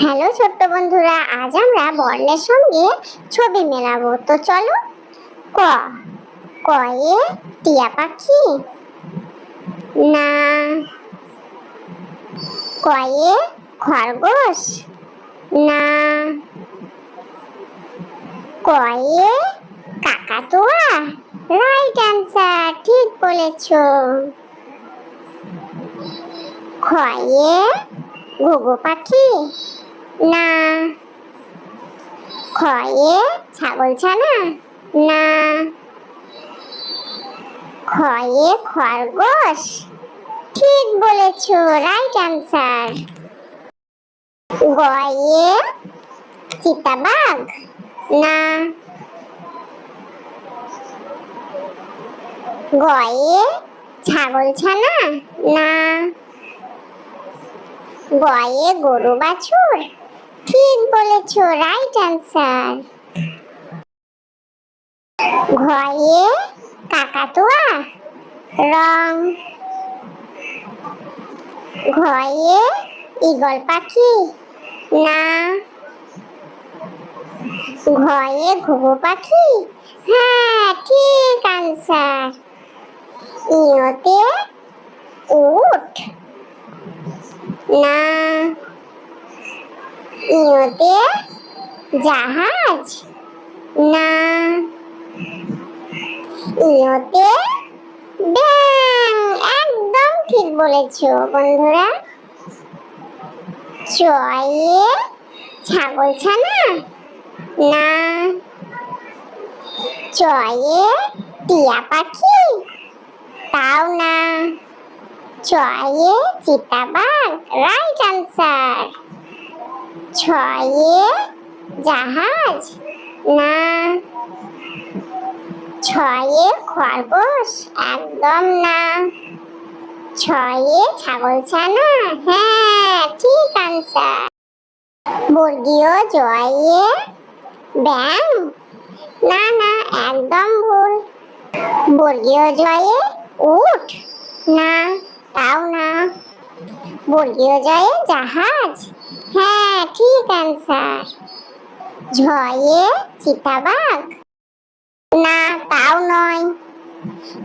Hello ছোট্ট বন্ধুরা, আজ আমরা বর্ণের সঙ্গে ছবি মেলাবো। তো চলো, ক? কয়ে টিয়া পাখি? না। কয়ে খরগোশ? না। কয়ে কাকাতুয়া? রাইট অ্যান্সার ঠিক বলেছ। খয়ে ঘুঘু পাখি? না। খয়ে ছাগল ছানা? না। খয়ে খরগোশ? ঠিক বলেছ রাইট অ্যান্সার গয়ে চিতাবাঘ? না। গয়ে ছাগল ছানা? না। গয়ে গরু বাছুর? ঠিক বলেছ রাইট অ্যান্সার ঘয়ে কাকাতুয়া, রং। ঘয়ে ঈগল পাখি, না। ঘয়ে ঘুঘু পাখি হ্যাঁ ঠিক অ্যান্সার ইয়োতে উঠ না। ইয়োতে জাহাজ? না। ইয়োতে ব্যাং। একদম ঠিক বলেছ বন্ধুরা। চয়ে ছাগল ছানা? না। চয়ে টিয়া পাখি? তাও না। ছয়ে চিতাবাঘ, রাইট আনসার ছয়ে জাহাজ? না। ছয়ে খরগোশ? একদম না। ছয়ে ছাগল ছানা? হ্যাঁ ঠিক আনসার বর্গীয় জয়ে ব্যাং না না, একদম ভুল। বর্গীয় জয়ে উঠ? না, তাও না। বর্গীয় জয়ে জাহাজ? হ্যাঁ ঠিক অ্যান্সার ঝয়ে চিতাবাঘ? না, তাও নয়।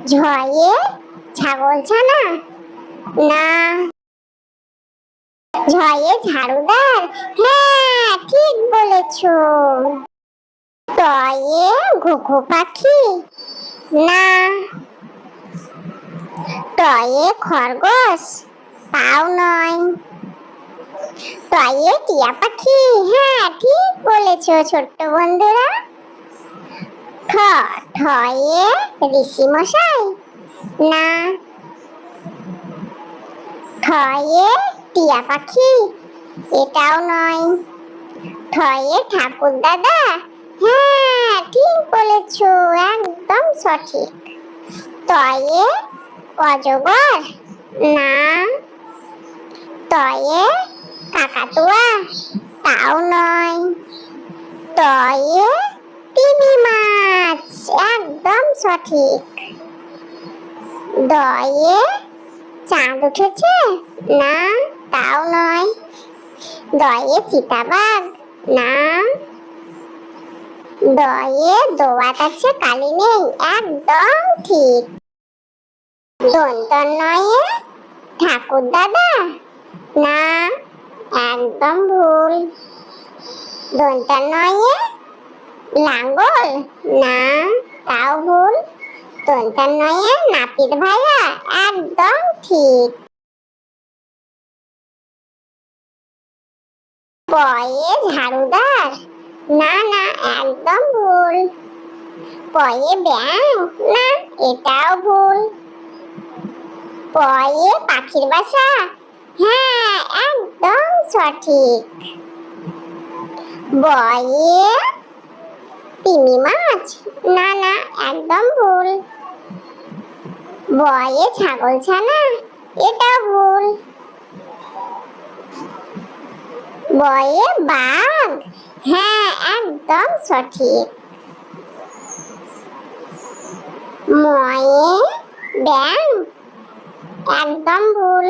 ঝয়ে ছাগল ছানা? না। ঝয়ে ঝাড়ুদার? হ্যাঁ ঠিক বলেছ। তয়ে ঘুঘু পাখি? না। টয়ে খরগোশ? তাও নয়। টয়ে টিয়া পাখি। হ্যাঁ ঠিক বলেছ ছোট্ট বন্ধুরা। ঠয়ে ঋষি মশাই। না, ঠয়ে টিয়া পাখি। এটাও নয়। ঠয়ে ঠাকুর দাদা। হ্যাঁ ঠিক বলেছ, একদম সঠিক। তয়ে অজগর। না তয়ে কাকাতুয়া তাও নয়। তয়ে তিমি মাছ, একদম সঠিক। দয়ে চাঁদ উঠেছে, না, তাও নয়। দয়ে চিতাবাঘ, না। দয়ে দোয়াত আছে, কালি নেই, একদম ঠিক। দন্তন্নয়ে ঠাকুর দাদা না। একদম ভুল। দন্তান্নয়ে লাঙ্গল? না, তাও ভুল। দন্তান্নয়ে নাপিত ভাইয়া একদম ঠিক। পয়ে ঝাড়ুদার? না না, একদম ভুল। পয়ে ব্যাং না, এটাও ভুল। পয়ে পাখির বাসা? হ্যাঁ একদম সঠিক। বয়ে তিমি মাছ? না না, একদম ভুল। বয়ে ছাগল ছানা? এটা ভুল। বয়ে বাঘ? হ্যাঁ একদম সঠিক। ময়ে ব্যাং একদম ভুল।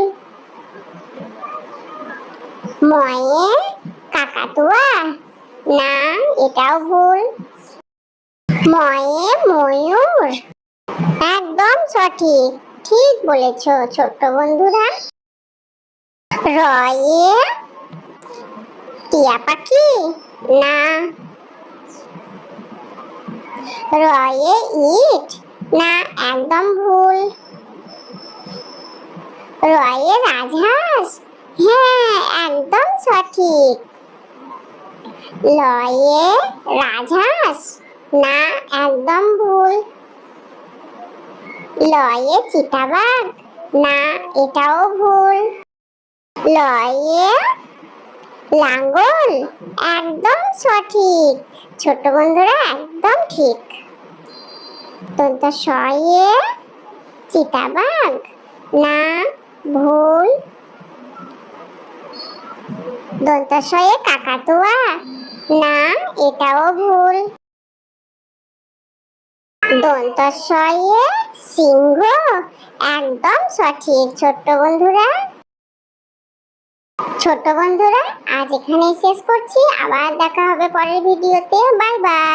ময়ে কাকাতুয়া। না এটাও ভুল। ময়ে ময়ূর। একদম সঠিক, ঠিক বলেছ ছোট্ট বন্ধুরা। রয়ে টিয়া পাখি। না। রয়ে ইট। না, একদম ভুল। রয়ে রাজহাঁস। হ্যাঁ একদম সঠিক। লয়ে রাজহাঁস? না, একদম ভুল। লয়ে চিতাবাঘ? না, এটাও ভুল। লয়ে লাঙ্গল? একদম সঠিক। ছোট বন্ধুরা, একদম ঠিক। দন্ত শয়ে চিতাবাঘ? না, ভুল। দন্ত শয়ে কাকাতুয়া না, এটাও ভুল। দন্তশয়ে সিংহ, একদম সঠিক। ছোট্ট বন্ধুরা। ছোট্ট বন্ধুরা, আজ এখানেই শেষ করছি। আবার দেখা হবে পরের ভিডিওতে। Bye bye.